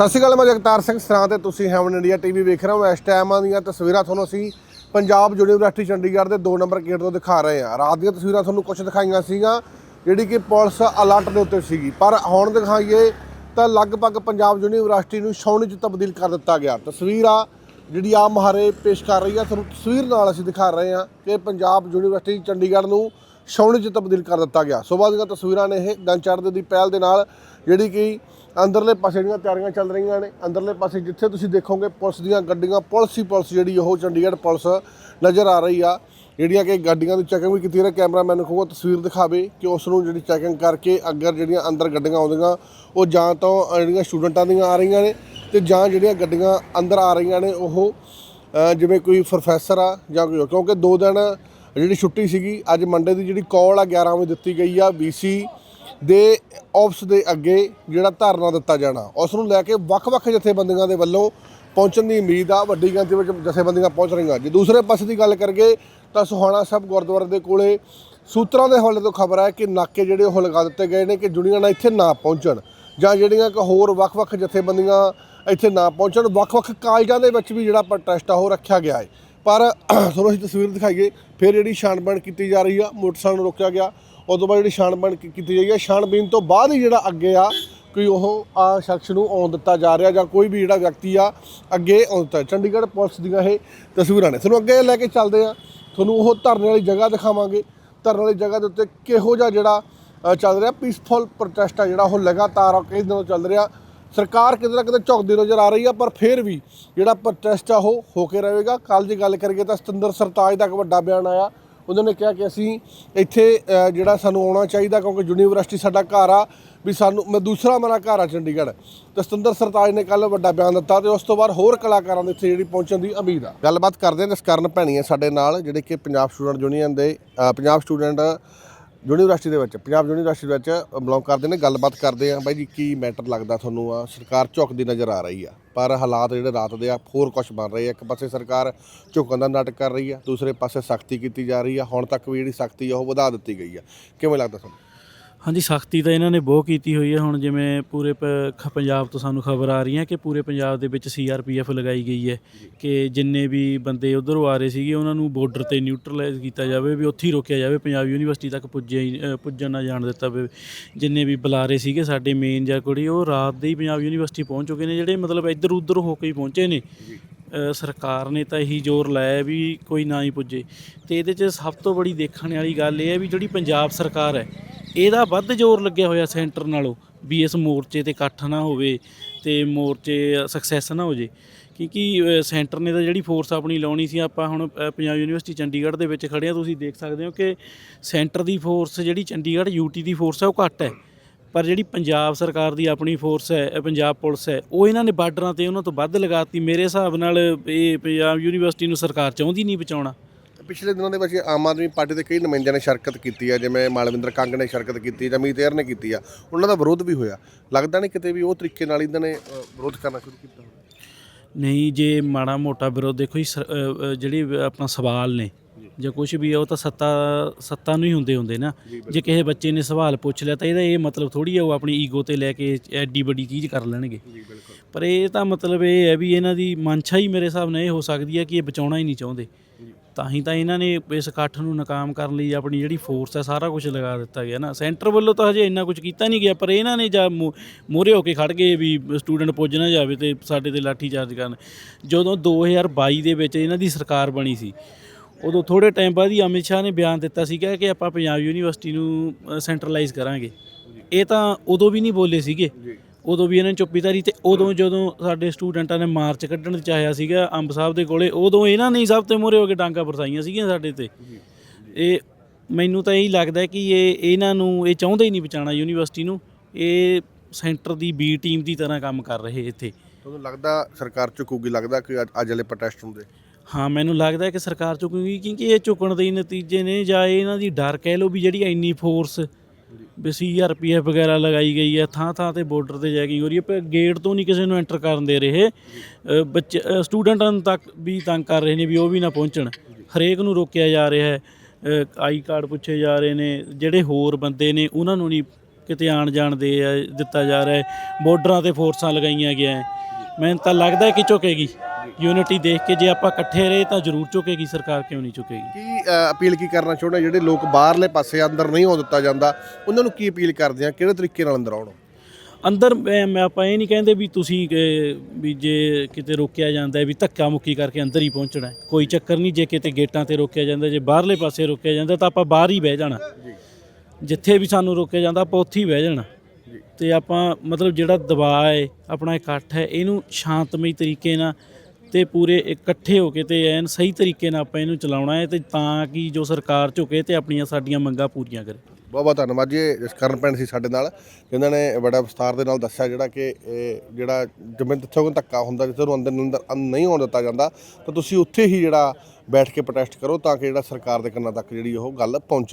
ਸਤਿ ਸ਼੍ਰੀ ਅਕਾਲ, ਮੈਂ ਜਗਤਾਰ ਸਿੰਘ ਸਰਾਂ ਤੇ ਤੁਸੀਂ ਹੈਵਨ ਇੰਡੀਆ ਟੀਵੀ ਵੇਖ ਰਹੇ ਹੋ। ਇਸ ਟਾਈਮ ਦੀਆਂ ਤਸਵੀਰਾਂ ਤੁਹਾਨੂੰ ਅਸੀਂ ਪੰਜਾਬ ਯੂਨੀਵਰਸਿਟੀ ਚੰਡੀਗੜ੍ਹ ਦੇ 2 ਨੰਬਰ ਗੇਟ ਤੋਂ ਦਿਖਾ ਰਹੇ ਹਾਂ। ਰਾਤ ਦੀਆਂ ਤਸਵੀਰਾਂ ਤੁਹਾਨੂੰ ਕੁਝ ਦਿਖਾਈਆਂ ਸੀਗੀਆਂ, ਜਿਹੜੀ ਕਿ ਪੁਲਿਸ ਅਲਰਟ ਦੇ ਉੱਤੇ ਸੀਗੀ। ਪਰ ਹੁਣ ਦਿਖਾਈਏ ਤਾਂ ਲਗਭਗ ਪੰਜਾਬ ਯੂਨੀਵਰਸਿਟੀ ਨੂੰ ਛਾਉਣੀ 'ਚ ਤਬਦੀਲ ਕਰ ਦਿੱਤਾ ਗਿਆ। ਤਸਵੀਰ ਆ, ਜਿਹੜੀ ਆ ਮਹਾਰੇ ਪੇਸ਼ ਕਰ ਰਹੀ ਆ। ਤੁਹਾਨੂੰ ਤਸਵੀਰ ਨਾਲ ਅਸੀਂ ਦਿਖਾ ਰਹੇ ਹਾਂ ਕਿ ਪੰਜਾਬ ਯੂਨੀਵਰਸਿਟੀ ਚੰਡੀਗੜ੍ਹ ਨੂੰ ਛਾਉਣੀ 'ਚ ਤਬਦੀਲ ਕਰ ਦਿੱਤਾ ਗਿਆ। ਸਵੇਰ ਦੀਆਂ ਤਸਵੀਰਾਂ ਨੇ ਇਹ ਦਿਨ ਚੜ੍ਹਦੇ ਦੀ ਪਹਿਲ ਦੇ ਨਾਲ, ਜਿਹੜੀ ਕਿ ਅੰਦਰਲੇ ਪਾਸੇ ਜਿਹੜੀਆਂ ਤਿਆਰੀਆਂ ਚੱਲ ਰਹੀਆਂ ਨੇ। ਅੰਦਰਲੇ ਪਾਸੇ ਜਿੱਥੇ ਤੁਸੀਂ ਦੇਖੋਗੇ ਪੁਲਿਸ ਦੀਆਂ ਗੱਡੀਆਂ, ਪੁਲਿਸ ਹੀ ਪੁਲਿਸ ਜਿਹੜੀ ਉਹ ਚੰਡੀਗੜ੍ਹ ਪੁਲਿਸ ਨਜ਼ਰ ਆ ਰਹੀ ਆ। ਜਿਹੜੀਆਂ ਕਿ ਗੱਡੀਆਂ ਦੀ ਚੈਕਿੰਗ ਵੀ ਕੀਤੀ ਰਹੇ ਕੈਮਰਾਮੈਨ ਨੂੰ ਕਹੂੰਗਾ ਤਸਵੀਰ ਦਿਖਾਵੇ ਕਿ ਉਸ ਨੂੰ ਜਿਹੜੀ ਚੈਕਿੰਗ ਕਰਕੇ ਅੱਗਰ ਜਿਹੜੀਆਂ ਅੰਦਰ ਗੱਡੀਆਂ ਆਉਂਦੀਆਂ, ਉਹ ਜਾਂ ਤਾਂ ਜਿਹੜੀਆਂ ਸਟੂਡੈਂਟਾਂ ਦੀਆਂ ਆ ਰਹੀਆਂ ਨੇ ਤੇ ਜਾਂ ਜਿਹੜੀਆਂ ਗੱਡੀਆਂ ਅੰਦਰ ਆ ਰਹੀਆਂ ਨੇ, ਉਹ ਜਿਵੇਂ ਕੋਈ ਪ੍ਰੋਫੈਸਰ ਆ ਜਾਂ ਕੋਈ ਕਿਉਂਕਿ ਦੋ ਦਿਨ ਜਿਹੜੀ ਛੁੱਟੀ ਸੀਗੀ, ਅੱਜ ਮੰਡੇ ਦੀ ਜਿਹੜੀ ਕਾਲ ਆ 11 ਵਜੇ ਦਿੱਤੀ ਗਈ ਆ BC ਦੇ ਆਫਿਸ ਦੇ ਅੱਗੇ ਜਿਹੜਾ ਧਰਨਾ ਦਿੱਤਾ ਜਾਣਾ। ਉਸ ਨੂੰ ਲੈ ਕੇ ਵੱਖ-ਵੱਖ ਜਥੇਬੰਦੀਆਂ ਦੇ ਵੱਲੋਂ ਪਹੁੰਚਣ ਦੀ ਉਮੀਦ ਆ, ਵੱਡੀ ਗਿਣਤੀ ਵਿੱਚ ਜਥੇਬੰਦੀਆਂ ਪਹੁੰਚ ਰਹੀਆਂ। ਜੇ ਦੂਸਰੇ ਪਾਸੇ ਦੀ ਗੱਲ ਕਰੀਏ, ਤਾਂ ਸੁਹਾਣਾ ਸਾਹਿਬ ਗੁਰਦੁਆਰੇ ਦੇ ਕੋਲੇ ਸੂਤਰਾਂ ਦੇ ਹਵਾਲੇ ਤੋਂ ਖਬਰ ਹੈ ਕਿ ਨਾਕੇ ਜਿਹੜੇ ਉਹ ਲਗਾ ਦਿੱਤੇ ਗਏ ਨੇ ਕਿ ਜੁੜੀਆਂ ਨਾਲ ਇੱਥੇ ਨਾ ਪਹੁੰਚਣ, ਜਾਂ ਜਿਹੜੀਆਂ ਕਿ ਹੋਰ ਵੱਖ-ਵੱਖ ਜਥੇਬੰਦੀਆਂ ਇੱਥੇ ਨਾ ਪਹੁੰਚਣ। ਵੱਖ-ਵੱਖ ਕਾਲਜਾਂ ਦੇ ਵਿੱਚ ਵੀ ਜਿਹੜਾ ਪ੍ਰੋਟੈਸਟ ਆ, ਉਹ ਰੱਖਿਆ ਗਿਆ ਹੈ। ਪਰ ਤੁਹਾਨੂੰ ਅਸੀਂ ਤਸਵੀਰ ਦਿਖਾਈਏ, ਫਿਰ ਜਿਹੜੀ ਛਾਣਬੀਣ ਕੀਤੀ ਜਾ ਰਹੀ ਆ, ਮੋਟਰਸਾਈਕਲ ਨੂੰ ਰੋਕਿਆ ਗਿਆ। ਉਸ ਤੋਂ ਬਾਅਦ ਜਿਹੜੀ ਛਾਣਬੀਣ ਕੀ- ਕੀਤੀ ਜਾਈ ਆ, ਛਾਣਬੀਣ ਤੋਂ ਬਾਅਦ ਹੀ ਜਿਹੜਾ ਅੱਗੇ ਆ ਕਿ ਉਹ ਆ ਸ਼ਖਸ ਨੂੰ ਆਉਣ ਦਿੱਤਾ ਜਾ ਰਿਹਾ ਜਾਂ ਕੋਈ ਵੀ ਜਿਹੜਾ ਵਿਅਕਤੀ ਆ, ਅੱਗੇ ਆਉਣ ਦਿੱਤਾ। ਚੰਡੀਗੜ੍ਹ ਪੁਲਿਸ ਦੀਆਂ ਇਹ ਤਸਵੀਰਾਂ ਨੇ। ਤੁਹਾਨੂੰ ਅੱਗੇ ਲੈ ਕੇ ਚੱਲਦੇ ਆ। ਤੁਹਾਨੂੰ ਉਹ ਧਰਨੇ ਵਾਲੀ ਜਗ੍ਹਾ ਦਿਖਾਵਾਂਗੇ। ਧਰਨੇ ਵਾਲੀ ਜਗ੍ਹਾ ਦੇ ਉੱਤੇ ਕਿਹੋ ਜਿਹਾ ਜਿਹੜਾ ਚੱਲ ਰਿਹਾ। ਪੀਸਫੁਲ ਪ੍ਰੋਟੈਸਟ ਆ ਜਿਹੜਾ ਉਹ ਲਗਾਤਾਰ ਕਈ ਦਿਨੋਂ ਚੱਲ ਰਿਹਾ। ਸਰਕਾਰ ਕਿਤੇ ਨਾ ਕਿਤੇ ਝੁਕਦੀ ਨਜ਼ਰ ਆ ਰਹੀ ਆ, ਪਰ ਫਿਰ ਵੀ ਜਿਹੜਾ ਪ੍ਰੋਟੈਸਟ ਆ ਉਹ ਹੋ ਕੇ ਰਹੇਗਾ। ਕੱਲ ਦੀ ਗੱਲ ਕਰੀਏ ਤਾਂ ਸਤਿੰਦਰ ਸਰਤਾਜ ਦਾ ਇੱਕ ਵੱਡਾ ਬਿਆਨ ਆਇਆ। ਉਹਨਾਂ ਨੇ ਕਿਹਾ ਕਿ ਅਸੀਂ ਇੱਥੇ ਜਿਹੜਾ ਸਾਨੂੰ ਆਉਣਾ ਚਾਹੀਦਾ ਕਿਉਂਕਿ ਯੂਨੀਵਰਸਿਟੀ ਸਾਡਾ ਘਰ ਆ, ਵੀ ਸਾਨੂੰ, ਮੈਂ ਦੂਸਰਾ ਮੇਰਾ ਘਰ ਆ ਚੰਡੀਗੜ੍ਹ। ਤੇ ਸਤਿੰਦਰ ਸਰਤਾਜ ਨੇ ਕੱਲ ਵੱਡਾ ਬਿਆਨ ਦਿੱਤਾ ਤੇ ਉਸ ਤੋਂ ਬਾਅਦ ਹੋਰ ਕਲਾਕਾਰਾਂ ਦੇ ਇੱਥੇ ਜਿਹੜੀ ਪਹੁੰਚਣ ਦੀ ਉਮੀਦ ਆ। ਗੱਲਬਾਤ ਕਰਦੇ ਹਾਂ ਜਸਕਰਨ ਭੈਣੀਆਂ ਸਾਡੇ ਨਾਲ, ਜਿਹੜੇ ਕਿ ਪੰਜਾਬ ਸਟੂਡੈਂਟ ਯੂਨੀਅਨ ਦੇ ਪੰਜਾਬ ਸਟੂਡੈਂਟ ਯੂਨੀਵਰਸਿਟੀ ਦੇ ਵਿੱਚ, ਪੰਜਾਬ ਯੂਨੀਵਰਸਿਟੀ ਦੇ ਵਿੱਚ ਬਿਲੋਂਗ ਕਰਦੇ ਨੇ, ਗੱਲਬਾਤ ਕਰਦੇ ਆ। ਬਾਈ ਜੀ, ਕੀ ਮੈਟਰ ਲੱਗਦਾ ਤੁਹਾਨੂੰ? ਆ, ਸਰਕਾਰ ਝੁਕਦੀ ਨਜ਼ਰ ਆ ਰਹੀ ਆ। ਪਰ ਹਾਲਾਤ ਜਿਹੜੇ ਰਾਤ ਦੇ ਆ, ਹੋਰ ਕੁਝ ਬਣ ਰਹੇ ਆ। ਇੱਕ ਪਾਸੇ ਸਰਕਾਰ ਝੁਕਣ ਦਾ ਨਾਟਕ ਕਰ ਰਹੀ ਆ, ਦੂਸਰੇ ਪਾਸੇ ਸਖਤੀ ਕੀਤੀ ਜਾ ਰਹੀ ਆ। ਹੁਣ ਤੱਕ ਵੀ ਜਿਹੜੀ ਸਖਤੀ ਆ, ਉਹ ਵਧਾ ਦਿੱਤੀ ਗਈ ਆ। ਕਿਵੇਂ ਲੱਗਦਾ ਤੁਹਾਨੂੰ? ਹਾਂਜੀ ਸਖਤੀ ਤਾਂ ਇਹਨਾਂ ਨੇ ਬਹੁਤ ਕੀਤੀ ਹੋਈ ਹੈ। ਹੁਣ ਜਿਵੇਂ ਪੂਰੇ ਪ- ਖ- ਪੰਜਾਬ ਤੋਂ ਸਾਨੂੰ ਖਬਰ ਆ ਰਹੀ ਹੈ ਕਿ ਪੂਰੇ ਪੰਜਾਬ ਦੇ ਵਿੱਚ ਸੀਆਰਪੀਐਫ ਲਗਾਈ ਗਈ ਹੈ ਕਿ ਜਿੰਨੇ ਵੀ ਬੰਦੇ ਉਧਰੋਂ ਆ ਰਹੇ ਸੀਗੇ ਉਹਨਾਂ ਨੂੰ ਬਾਰਡਰ ਤੇ ਨਿਊਟਰਲਾਈਜ਼ ਕੀਤਾ ਜਾਵੇ ਵੀ ਉੱਥੇ ਹੀ ਰੋਕਿਆ ਜਾਵੇ ਪੰਜਾਬ ਯੂਨੀਵਰਸਿਟੀ ਤੱਕ ਪੁੱਜੇ ਹੀ- ਅ, ਪੁੱਜਣ ਨਾ ਜਾਣ ਦਿੱਤਾ ਜਾਵੇ ਜਿੰਨੇ ਵੀ ਬੁਲਾਰੇ ਸੀਗੇ ਸਾਡੇ ਮੇਨ ਜਾਂ ਕੁੜੀ ਉਹ ਰਾਤ ਦੇ ਹੀ ਪੰਜਾਬ ਯੂਨੀਵਰਸਿਟੀ ਪਹੁੰਚ ਚੁੱਕੇ ਨੇ ਜਿਹੜੇ ਮਤਲਬ ਇੱਧਰ ਉੱਧਰ ਹੋ ਕੇ ਹੀ ਪਹੁੰਚੇ ਨੇ। ਅ, ਸਰਕਾਰ ਨੇ ਤਾਂ ਇਹੀ ਜ਼ੋਰ ਲਾਇਆ ਵੀ ਕੋਈ ਨਾ ਹੀ ਪੁੱਜੇ। ਤੇ ਇਹਦੇ 'ਚ ਸਭ ਤੋਂ ਬੜੀ ਦੇਖਣ ਵਾਲੀ ਗੱਲ ਇਹ ਹੈ ਵੀ ਜਿਹੜੀ ਪੰਜਾਬ ਸਰਕਾਰ ਹੈ ਇਹਦਾ ਵੱਧ ਜ਼ੋਰ ਲੱਗਿਆ ਹੋਇਆ ਸੈਂਟਰ ਨਾਲੋਂ ਵੀ ਇਸ ਮੋਰਚੇ ਤੇ ਇਕੱਠ ਨਾ ਹੋਵੇ ਤੇ ਮੋਰਚੇ ਸਕਸੈਸ ਨਾ ਹੋ ਜੇ। ਕਿਉਂਕਿ ਸੈਂਟਰ ਨੇ ਤਾਂ ਜਿਹੜੀ ਫੋਰਸ ਆਪਣੀ ਲਾਉਣੀ ਸੀ, ਆਪਾਂ ਹੁਣ ਪੰਜਾਬ ਯੂਨੀਵਰਸਿਟੀ ਚੰਡੀਗੜ੍ਹ ਦੇ ਵਿੱਚ ਖੜੇ ਆ, ਤੁਸੀਂ ਦੇਖ ਸਕਦੇ ਹੋ ਕਿ ਸੈਂਟਰ ਦੀ ਫੋਰਸ ਜਿਹੜੀ ਚੰਡੀਗੜ੍ਹ ਯੂਟੀ ਦੀ ਫੋਰਸ ਹੈ ਉਹ ਘੱਟ ਹੈ। ਪਰ ਜਿਹੜੀ ਪੰਜਾਬ ਸਰਕਾਰ ਦੀ ਆਪਣੀ ਫੋਰਸ ਹੈ ਪੰਜਾਬ ਪੁਲਿਸ ਹੈ, ਉਹ ਇਹਨਾਂ ਨੇ ਬਾਰਡਰਾਂ ਤੇ ਉਹਨਾਂ ਤੋਂ ਵੱਧ ਲਗਾਤੀ। ਮੇਰੇ ਹਿਸਾਬ ਨਾਲ ਇਹ ਪੰਜਾਬ ਯੂਨੀਵਰਸਿਟੀ ਨੂੰ ਸਰਕਾਰ ਚਾਹੁੰਦੀ ਨਹੀਂ ਬਚਾਉਣਾ। ਪਿਛਲੇ ਦਿਨਾਂ ਦੇ ਵਿੱਚ ਆਮ ਆਦਮੀ ਪਾਰਟੀ ਦੇ ਕਈ ਨੁਮਾਇੰਦਿਆਂ ਨੇ ਸ਼ਿਰਕਤ ਕੀਤੀ ਆ ਜਿਵੇਂ ਮਾਲਵਿੰਦਰ ਕੰਗ ਨੇ ਸ਼ਿਰਕਤ ਕੀਤੀ ਜਾਂ ਮੀਤ ਏਰ ਨੇ ਕੀਤੀ ਆ ਉਹਨਾਂ ਦਾ ਵਿਰੋਧ ਵੀ ਹੋਇਆ। ਲੱਗਦਾ ਨਹੀਂ ਕਿਤੇ ਵੀ ਉਹ ਤਰੀਕੇ ਨਾਲ ਇਹਨਾਂ ਨੇ ਵਿਰੋਧ ਕਰਨਾ ਸ਼ੁਰੂ ਕੀਤਾ ਨਹੀਂ ਜੇ ਮਾੜਾ ਮੋਟਾ ਵਿਰੋਧ ਦੇਖੋ ਜੀ ਜਿਹੜੀ ਆਪਣਾ ਸਵਾਲ ਨੇ ਜੇ। ਕੁਝ ਵੀ ਹੈ ਉਹ ਤਾਂ ਸੱਤਾ ਸੱਤਾ ਨੂੰ ਹੀ ਹੁੰਦੇ ਹੁੰਦੇ ਨਾ। ਜੇ ਕਿਸੇ ਬੱਚੇ ਨੇ ਸਵਾਲ ਪੁੱਛ ਲਿਆ ਤਾਂ ਇਹਦਾ ਇਹ ਮਤਲਬ ਥੋੜੀ ਹੈ ਉਹ ਆਪਣੀ ਈਗੋ ਤੇ ਲੈ ਕੇ ਐਡੀ ਵੱਡੀ ਚੀਜ਼ ਕਰ ਲੈਣਗੇ। ਪਰ ਇਹ ਤਾਂ ਮਤਲਬ ਇਹ ਹੈ ਵੀ ਇਹਨਾਂ ਦੀ ਮਨਸ਼ਾ ਹੀ ਮੇਰੇ ਹਿਸਾਬ ਨਾਲ ਇਹ ਹੋ ਸਕਦੀ ਹੈ ਕਿ ਇਹ ਬਚਾਉਣਾ ਹੀ ਨਹੀਂ ਚਾਹੁੰਦੇ। ਤਾਂ ਹੀ ਤਾਂ ਇਹਨਾਂ ਨੇ ਇਸ ਇਕੱਠ ਨੂੰ ਨਾਕਾਮ ਕਰਨ ਲਈ ਆਪਣੀ ਜਿਹੜੀ ਫੋਰਸ ਹੈ ਸਾਰਾ ਕੁਝ ਲਗਾ ਦਿੱਤਾ ਗਿਆ ਨਾ। ਸੈਂਟਰ ਵੱਲੋਂ ਤਾਂ ਹਜੇ ਇੰਨਾ ਕੁਝ ਕੀਤਾ ਨਹੀਂ ਗਿਆ, ਪਰ ਇਹਨਾਂ ਨੇ ਜਾਂ ਮੂਹਰੇ ਹੋ ਕੇ ਖੜ ਗਏ ਵੀ ਸਟੂਡੈਂਟ ਪੁੱਜ ਨਾ ਜਾਵੇ ਤੇ ਸਾਡੇ ਤੇ ਲਾਠੀ ਚਾਰਜ ਕਰਨ। ਜਦੋਂ 2022 ਦੇ ਵਿੱਚ ਇਹਨਾਂ ਦੀ ਸਰਕਾਰ ਬਣੀ ਸੀ, ਉਦੋਂ ਥੋੜੇ ਟਾਈਮ ਬਾਅਦ ਹੀ ਅਮਿਤ ਸ਼ਾਹ ਨੇ ਬਿਆਨ ਦਿੱਤਾ ਸੀਗਾ ਕਿ ਆਪਾਂ ਪੰਜਾਬ ਯੂਨੀਵਰਸਿਟੀ ਨੂੰ ਸੈਂਟਰਲਾਈਜ਼ ਕਰਾਂਗੇ। ਇਹ ਤਾਂ ਉਦੋਂ ਵੀ ਨਹੀਂ ਬੋਲੇ ਸੀਗੇ। ਉਦੋਂ ਵੀ ਇਹਨਾਂ ਨੇ ਚੁੱਪੀ ਧਰੀ ਤੇ ਉਦੋਂ ਜਦੋਂ ਸਾਡੇ ਸਟੂਡੈਂਟਾਂ ਨੇ ਮਾਰਚ ਕੱਢਣ ਦੀ ਚਾਹਿਆ ਸੀਗਾ ਅੰਬ ਸਾਹਿਬ ਦੇ ਕੋਲੇ ਉਦੋਂ ਇਹਨਾਂ ਨੇ ਹੀ ਸਭ ਤੋਂ ਮੋਰੇ ਹੋ ਕੇ ਡਾਂਗਾ ਵਰਸਾਈਆਂ ਸੀਗੀਆਂ ਸਾਡੇ ਤੇ। ਇਹ ਮੈਨੂੰ ਤਾਂ ਇਹੀ ਲੱਗਦਾ ਕਿ ਇਹ ਇਹਨਾਂ ਨੂੰ ਇਹ ਚਾਹੁੰਦੇ ਹੀ ਨਹੀਂ ਬਚਾਉਣਾ ਯੂਨੀਵਰਸਿਟੀ ਨੂੰ। ਇਹ ਸੈਂਟਰ ਦੀ ਬੀ ਟੀਮ ਦੀ ਤਰ੍ਹਾਂ ਕੰਮ ਕਰ ਰਹੇ ਇੱਥੇ। ਤੁਹਾਨੂੰ ਲੱਗਦਾ ਸਰਕਾਰ ਝੁਕੂਗੀ ਲੱਗਦਾ ਕਿ ਅੱਜ- ਵਾਲੇ ਪ੍ਰੋਟੈਸਟ ਹੁੰਦੇ? ਹਾਂ ਮੈਨੂੰ ਲੱਗਦਾ ਕਿ ਸਰਕਾਰ ਚੁੱਕੂਗੀ ਕਿਉਂਕਿ ਇਹ ਝੁਕਣ ਦੇ ਨਤੀਜੇ ਨੇ ਜਾਂ ਇਹ ਇਹਨਾਂ ਦੀ ਡਰ ਕਹਿ ਲਓ ਵੀ ਜਿਹੜੀ ਇੰਨੀ ਫੋਰਸ ਵੀ ਸੀਆਰਪੀਐਫ ਵਗੈਰਾ ਲਗਾਈ ਗਈ ਹੈ, ਥਾਂ ਥਾਂ ਤੇ ਬਾਰਡਰ ਤੇ ਚੈਕਿੰਗ ਹੋ ਰਹੀ ਹੈ ਪਰ ਗੇਟ ਤੋਂ ਨਹੀਂ ਕਿਸੇ ਨੂੰ ਐਂਟਰ ਕਰਨ ਦੇ ਰਹੇ। ਬੱਚੇ ਸਟੂਡੈਂਟਾਂ ਤੱਕ ਵੀ ਤੰਗ ਕਰ ਰਹੇ ਨੇ ਵੀ ਉਹ ਵੀ ਨਾ ਪਹੁੰਚਣ। ਹਰੇਕ ਨੂੰ ਰੋਕਿਆ ਜਾ ਰਿਹਾ ਹੈ। ਆਈ ਕਾਰਡ ਪੁੱਛੇ ਜਾ ਰਹੇ ਨੇ, ਜਿਹੜੇ ਹੋਰ ਬੰਦੇ ਨੇ ਉਹਨਾਂ ਨੂੰ ਨਹੀਂ ਕਿਤੇ ਆਣ ਜਾਣ ਦੇ ਦਿੱਤਾ ਜਾ ਰਿਹਾ ਹੈ। ਬਾਰਡਰਾਂ ਤੇ ਫੋਰਸਾਂ ਲਗਾਈਆਂ ਗਿਆ ਹੈ। ਮੈਨੂੰ ਤਾਂ ਲੱਗਦਾ ਕਿ ਝੁਕੇਗੀ। ਯੂਨਿਟੀ ਦੇਖ ਕੇ ਜੇ ਆਪਾਂ ਇਕੱਠੇ ਰਹੇ ਤਾਂ ਜ਼ਰੂਰ ਝੁਕੇਗੀ ਸਰਕਾਰ ਕਿਉਂ ਨਹੀਂ ਝੁਕੇਗੀ? ਕੀ ਅ, ਅਪੀਲ ਕੀ ਕਰਨਾ ਚਾਹੁੰਦੇ ਜਿਹੜੇ ਲੋਕ ਬਾਹਰਲੇ ਪਾਸੇ ਅੰਦਰ ਨਹੀਂ ਆਉਣ ਦਿੱਤਾ ਜਾਂਦਾ ਉਹਨਾਂ ਨੂੰ ਕੀ ਅਪੀਲ ਕਰਦੇ ਆ? ਕਿਹੜੇ ਤਰੀਕੇ ਨਾਲ ਅੰਦਰ ਆਉਣ? ਅੰਦਰ ਮੈਂ ਮੈਂ ਆਪਾਂ ਇਹ ਨਹੀਂ ਕਹਿੰਦੇ ਵੀ ਤੁਸੀਂ ਅਹ, ਵੀ ਜੇ ਕਿਤੇ ਰੋਕਿਆ ਜਾਂਦਾ ਹੈ ਵੀ ਧੱਕਾ ਮੁੱਕੀ ਕਰਕੇ ਅੰਦਰ ਹੀ ਪਹੁੰਚਣਾ ਹੈ। ਕੋਈ ਚੱਕਰ ਨਹੀਂ ਜੇ ਕਿਤੇ ਗੇਟਾਂ ਤੇ ਰੋਕਿਆ ਜਾਂਦਾ ਜੇ ਬਾਹਰਲੇ ਪਾਸੇ ਰੋਕਿਆ ਜਾਂਦਾ ਤਾਂ ਆਪਾਂ ਬਾਹਰ ਹੀ ਬਹਿ ਜਾਣਾ। ਜਿੱਥੇ ਵੀ ਸਾਨੂੰ ਰੋਕਿਆ ਜਾਂਦਾ ਆਪਾਂ ਉੱਥੇ ਹੀ ਬਹਿ ਜਾਣਾ। ਤੇ ਆਪਾਂ ਮਤਲਬ ਜਿਹੜਾ ਦਬਾਅ ਹੈ ਆਪਣਾ ਇਕੱਠ ਹੈ ਇਹਨੂੰ ਸ਼ਾਂਤਮਈ ਤਰੀਕੇ ਨਾਲ ਤੇ ਪੂਰੇ ਇਕੱਠੇ ਹੋ ਕੇ ਤੇ ਐਨ ਸਹੀ ਤਰੀਕੇ ਨਾਲ ਆਪਾਂ ਇਹਨੂੰ ਚਲਾਉਣਾ ਹੈ ਤੇ ਤਾਂ ਕਿ ਜੋ ਸਰਕਾਰ ਝੁਕੇ ਤੇ ਆਪਣੀਆਂ ਸਾਡੀਆਂ ਮੰਗਾਂ ਪੂਰੀਆਂ ਕਰੇ। ਬਹੁਤ ਬਹੁਤ ਧੰਨਵਾਦ ਜੀ ਕਰਨ ਪੈਣ ਸੀ ਸਾਡੇ ਨਾਲ, ਜਿਨ੍ਹਾਂ ਨੇ ਬੜਾ ਵਿਸਤਾਰ ਦੇ ਨਾਲ ਦੱਸਿਆ ਜਿਹੜਾ ਕਿ ਜਿਹੜਾ ਜਿਵੇਂ ਜਿੱਥੇ ਧੱਕਾ ਹੁੰਦਾ ਜਿੱਥੇ ਨੂੰ ਅੰਦਰ ਅੰਦਰ ਨਹੀਂ ਆਉਣ ਦਿੱਤਾ ਜਾਂਦਾ, ਤਾਂ ਤੁਸੀਂ ਉੱਥੇ ਹੀ ਜਿਹੜਾ ਬੈਠ ਕੇ ਪ੍ਰੋਟੈਸਟ ਕਰੋ ਤਾਂ ਕਿ ਜਿਹੜਾ ਸਰਕਾਰ ਦੇ ਕੰਨਾਂ ਤੱਕ ਜਿਹੜੀ ਉਹ ਗੱਲ ਪਹੁੰਚੇ।